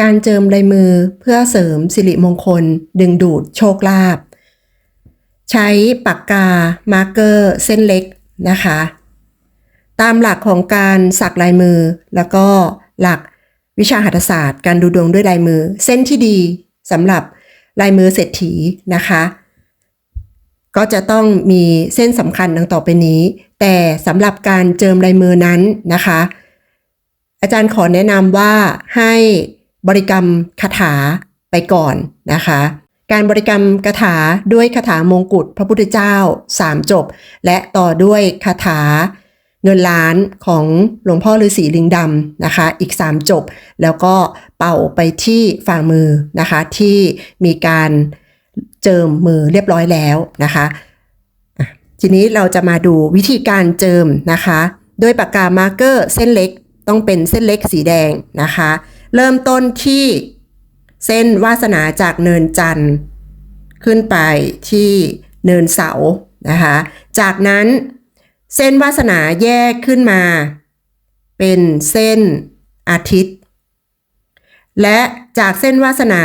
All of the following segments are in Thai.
การเจิมลายมือเพื่อเสริมสิริมงคล ดึงดูดโชคลาภ ใช้ปากกา มาร์กเกอร์เส้นเล็กนะคะ ตามหลักของการสักลายมือ แล้วก็หลักวิชาหัตถศาสตร์ การดูดวงด้วยลายมือ เส้นที่ดีสำหรับลายมือเศรษฐีนะคะ ก็จะต้องมีเส้นสำคัญดังต่อไปนี้ แต่สำหรับการเจิมลายมือนั้นนะคะ อาจารย์ขอแนะนำว่าให้ บริกรรมคาถาไปก่อนนะคะ การบริกรรมคาถาด้วยคาถามงกุฎพระพุทธเจ้า3จบ และต่อด้วยคาถาเงินล้านของหลวงพ่อฤาษีลิงดำนะคะ อีก 3 จบ แล้วก็เป่าไปที่ฝ่ามือนะคะ ที่มีการเจิมมือเรียบร้อยแล้วนะคะอะทีนี้เราจะมาดูวิธีการเจิมนะคะ ด้วยปากกามาร์กเกอร์เส้นเล็กต้องเป็นเส้นเล็กสีแดงนะคะ เริ่มต้นที่เส้นวาสนาจากเนินจันทร์ ขึ้นไปที่เนินเสานะคะ จากนั้นเส้นวาสนาแยกขึ้นมา เป็นเส้นอาทิตย์ และจากเส้นวาสนา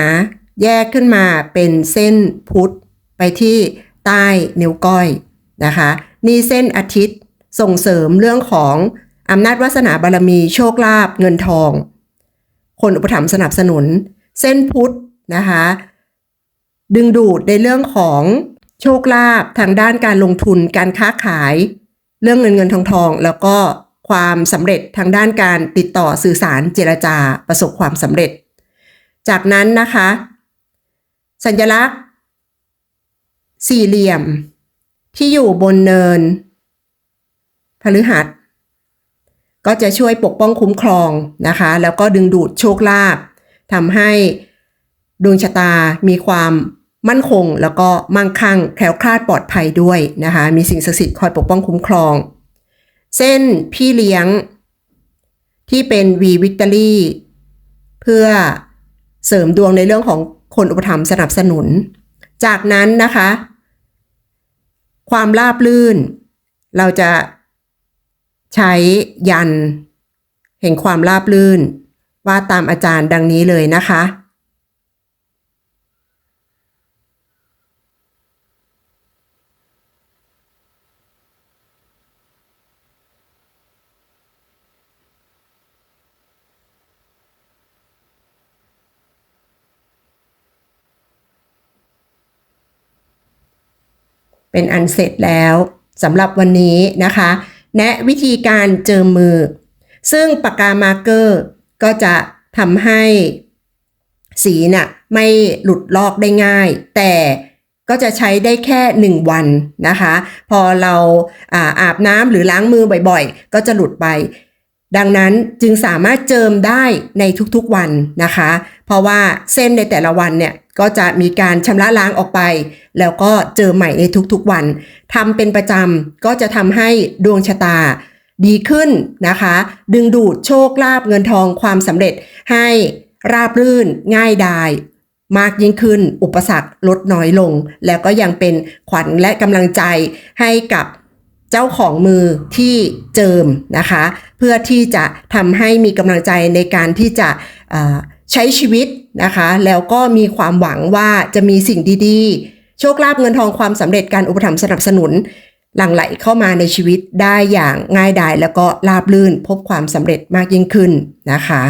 แยกขึ้นมาเป็นเส้นพุทธไปที่ใต้นิ้วก้อยนะคะนี่เส้นอาทิตย์ส่งเสริมเรื่องของอำนาจวาสนาบารมีโชคลาภเงินทอง คนอุปถัมภ์สนับสนุน เส้นพุทธนะคะดึงดูดในเรื่องของโชคลาภทางด้านการลงทุนการค้าขาย เรื่องเงินเงินทองทอง แล้วก็ความสำเร็จทางด้านการติดต่อสื่อสารเจรจาประสบความสำเร็จ จากนั้นนะคะ สัญลักษณ์ สี่เหลี่ยม ที่อยู่บนเนินพฤหัส ก็จะช่วยปกป้องคุ้มครองนะคะ แล้วก็ดึงดูดโชคลาภทำให้ดวงชะตามีความมั่นคง แล้วก็มั่งคั่งแคล้วคลาดปลอดภัยด้วยนะคะ มีสิ่งศักดิ์สิทธิ์คอยปกป้องคุ้มครอง เส้นพี่เลี้ยงที่เป็น V Victory เพื่อเสริมดวงในเรื่องของคนอุปถัมภ์สนับสนุน จากนั้นนะคะ ความราบลื่น เราจะ ใช้ยันแห่งความราบลื่นว่าตามอาจารย์ดังนี้เลยนะคะ เป็นอันเสร็จแล้วสำหรับวันนี้นะคะ แนะวิธีการเจิมมือ ซึ่งปากกามาร์เกอร์ ก็จะทำให้สีน่ะไม่หลุดลอกได้ง่าย แต่ก็จะใช้ได้แค่ 1 วันนะคะ พอเราอาอาบน้ำหรือล้างมือบ่อยๆ ก็จะหลุดไป ดังนั้นจึงสามารถเจิมได้ในทุกๆวันนะคะ เพราะว่าเส้นในแต่ละวันเนี่ย ก็จะมีการชำระล้างออกไป แล้วก็เจอใหม่ในทุกๆวันทำเป็นประจำก็จะทำให้ดวงชะตาดีขึ้นนะคะ ดึงดูดโชคลาภเงินทองความสำเร็จให้ราบรื่นง่ายดายมากยิ่งขึ้น อุปสรรคลดน้อยลง แล้วก็ยังเป็นขวัญและกำลังใจให้กับเจ้าของมือที่เจิมนะคะ เพื่อที่จะทำให้มีกำลังใจในการที่จะ ใช้ชีวิตนะคะ แล้วก็มีความหวังว่าจะมีสิ่งดีๆ โชคลาภเงินทองความสำเร็จการอุปถัมภ์สนับสนุน หลั่งไหลเข้ามาในชีวิตได้อย่างง่ายดายแล้วก็ราบรื่นพบความสำเร็จมากยิ่งขึ้นนะคะ